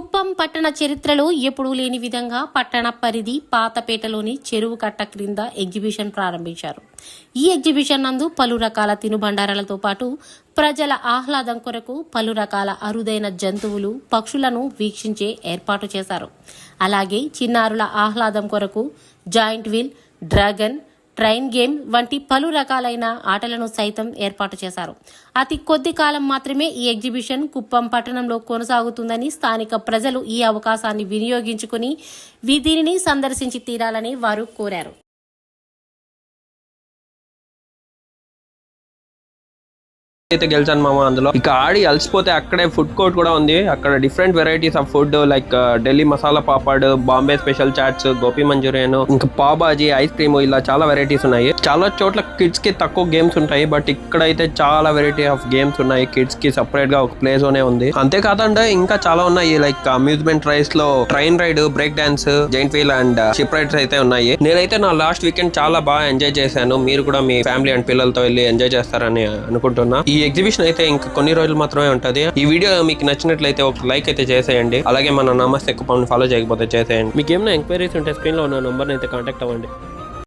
కుప్పం పట్టణ చరిత్రలో ఎప్పుడూ లేని విధంగా పట్టణ పరిధి పాతపేటలోని చెరువు కట్ట క్రింద ఎగ్జిబిషన్ ప్రారంభించారు. ఈ ఎగ్జిబిషన్ నందు పలు రకాల తినుబండారాలతో పాటు ప్రజల ఆహ్లాదం కొరకు పలు రకాల అరుదైన జంతువులు పక్షులను వీక్షించే ఏర్పాటు చేశారు. అలాగే చిన్నారుల ఆహ్లాదం కొరకు giant wheel dragon train game వంటి పలు రకాలైన ఆటలను సైతం ఏర్పాటు చేశారు. అతి కొద్ది కాలం మాత్రమే ఈ ఎగ్జిబిషన్ కుప్పం పట్టణంలో కొనసాగుతుందని స్థానిక ప్రజలు ఈ అవకాశాన్ని వినియోగించుకుని దీనిని సందర్శించి తీరాలని వారు కోరారు. అయితే గెలిచాను మామ అందులో. ఇక ఆడి అలసిపోతే అక్కడే ఫుడ్ కోర్ట్ కూడా ఉంది. అక్కడ different varieties of food like Delhi masala papad Bombay special chaats Gobi Manchurian ఇంకా పాబాజీ ఐస్ క్రీమ్ ఇలా చాలా వెరైటీస్ ఉన్నాయి. చాలా చోట్ల కిడ్స్కి తక్కువ గేమ్స్ ఉంటాయి. బట్ ఇక్కడ అయితే చాలా వెరైటీ ఆఫ్ గేమ్స్ ఉన్నాయి. కిడ్స్కి సపరేట్గా ఒక ప్లేస్లోనే ఉంది. అంతేకాదండి ఇంకా చాలా ఉన్నాయి. లైక్ అమ్యూజ్మెంట్ రైస్లో train ride break dance giant wheel and ship rides అయితే ఉన్నాయి. నేనైతే నా లాస్ట్ వీకెండ్ చాలా బాగా ఎంజాయ్ చేశాను. మీరు కూడా మీ ఫ్యామిలీ అండ్ పిల్లలతో వెళ్ళి ఎంజాయ్ చేస్తారని అనుకుంటున్నా. ఈ ఎగ్జిబిషన్ అయితే ఇంకా కొన్ని రోజులు మాత్రమే ఉంటది. ఈ వీడియో మీకు నచ్చినట్లయితే ఒక లైక్ అయితే చేసేయండి. అలాగే మన నమస్తే కుప్పం ఫాలో చేయకపోతే చేసేయండి. మీకు ఏమైనా ఎంక్వైరీస్ ఉంటే స్క్రీన్లో ఉన్న నెంబర్ని అయితే కాంటాక్ట్ అవ్వండి.